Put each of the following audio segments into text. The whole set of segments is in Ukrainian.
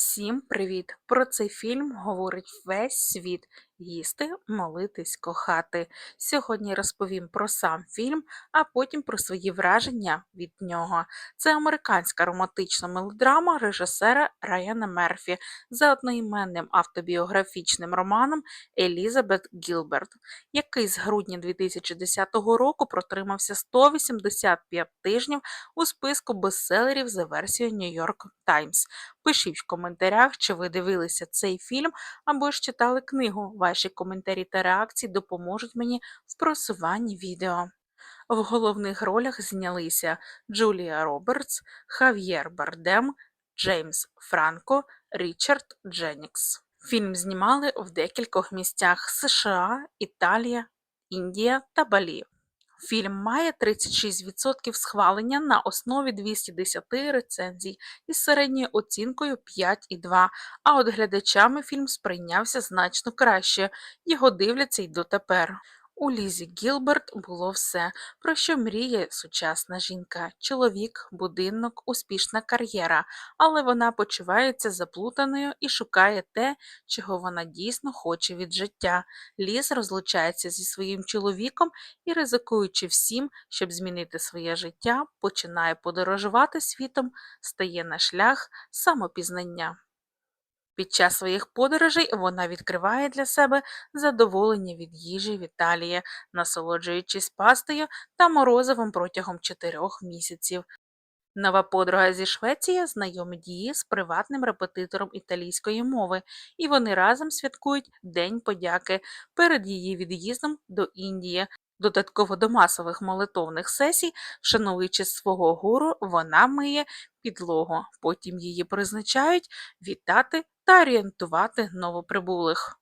Всім привіт! Про цей фільм говорить весь світ. Їсти, молитись, кохати. Сьогодні розповім про сам фільм, а потім про свої враження від нього. Це американська романтична мелодрама режисера Райана Мерфі за одноіменним автобіографічним романом Елізабет Гілберт, який з грудня 2010 року протримався 185 тижнів у списку бестселерів за версією York Times. Пишіть в коментарях, чи ви дивилися цей фільм або ж читали книгу. Ваші коментарі та реакції допоможуть мені в просуванні відео. В головних ролях знялися Джулія Робертс, Хав'єр Бардем, Джеймс Франко, Річард Дженікс. Фільм знімали в декількох місцях США, Італія, Індія та Балі. Фільм має 36% схвалення на основі 210 рецензій із середньою оцінкою 5,2, а от глядачами фільм сприйнявся значно краще, його дивляться й дотепер. У Лізі Гілберт було все, про що мріє сучасна жінка, чоловік, будинок, успішна кар'єра, але вона почувається заплутаною і шукає те, чого вона дійсно хоче від життя. Ліз розлучається зі своїм чоловіком і, ризикуючи всім, щоб змінити своє життя, починає подорожувати світом, стає на шлях самопізнання. Під час своїх подорожей вона відкриває для себе задоволення від їжі в Італії, насолоджуючись пастою та морозивом протягом чотирьох місяців. Нова подруга зі Швеції знайомить її з приватним репетитором італійської мови, і вони разом святкують День подяки перед її від'їздом до Індії. Додатково до масових молитовних сесій, вшануючи свого гуру, вона миє підлогу. Потім її призначають вітати та орієнтувати новоприбулих.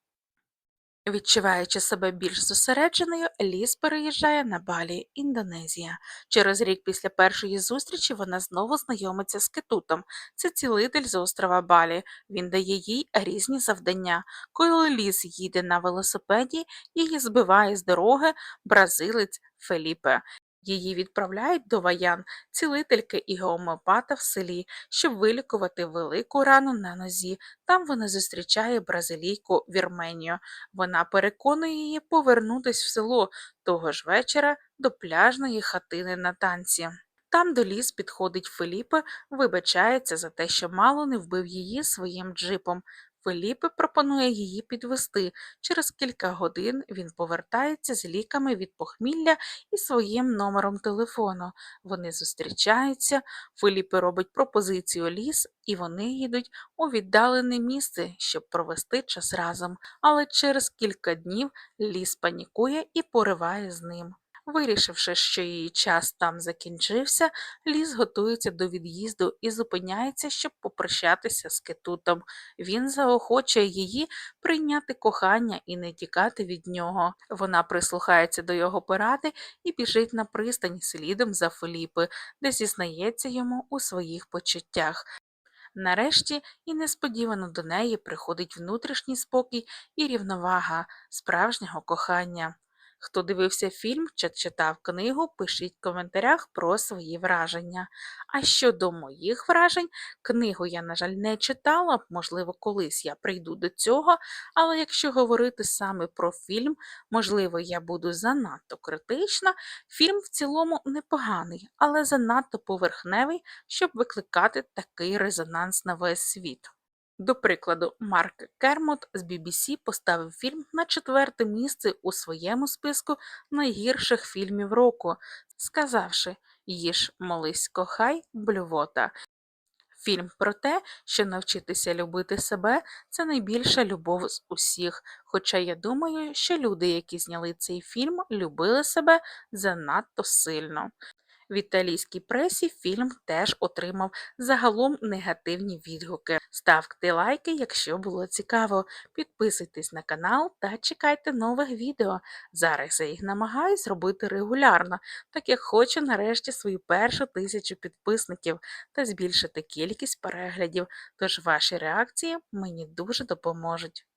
Відчуваючи себе більш зосередженою, Ліз переїжджає на Балі, Індонезія. Через рік після першої зустрічі вона знову знайомиться з Кетутом. Це цілитель з острова Балі. Він дає їй різні завдання. Коли Ліз їде на велосипеді, її збиває з дороги бразилець Феліпе. Її відправляють до Ваян, цілительки і геомеопата в селі, щоб вилікувати велику рану на нозі. Там вона зустрічає бразилійку Вірменію. Вона переконує її повернутись в село того ж вечора до пляжної хатини на танці. Там до ліс підходить Феліпе, вибачається за те, що мало не вбив її своїм джипом. Феліпе пропонує її підвести. Через кілька годин він повертається з ліками від похмілля і своїм номером телефону. Вони зустрічаються, Феліпе робить пропозицію ліс, і вони їдуть у віддалене місце, щоб провести час разом. Але через кілька днів ліс панікує і пориває з ним. Вирішивши, що її час там закінчився, ліс готується до від'їзду і зупиняється, щоб попрощатися з кетутом. Він заохочує її прийняти кохання і не тікати від нього. Вона прислухається до його поради і біжить на пристань слідом за Феліпи, де зізнається йому у своїх почуттях. Нарешті і несподівано до неї приходить внутрішній спокій і рівновага справжнього кохання. Хто дивився фільм чи читав книгу, пишіть в коментарях про свої враження. А щодо моїх вражень, книгу я, на жаль, не читала, можливо, колись я прийду до цього, але якщо говорити саме про фільм, можливо, я буду занадто критична. Фільм в цілому непоганий, але занадто поверхневий, щоб викликати такий резонанс на весь світ. До прикладу, Марк Кермот з BBC поставив фільм на четверте місце у своєму списку найгірших фільмів року, сказавши їж, молись, кохай, блювота. Фільм про те, що навчитися любити себе це найбільша любов з усіх. Хоча я думаю, що люди, які зняли цей фільм, любили себе занадто сильно. В італійській пресі фільм теж отримав загалом негативні відгуки. Ставте лайки, якщо було цікаво. Підписуйтесь на канал та чекайте нових відео. Зараз я їх намагаюсь робити регулярно, так як хочу нарешті свою першу тисячу підписників та збільшити кількість переглядів. Тож ваші реакції мені дуже допоможуть.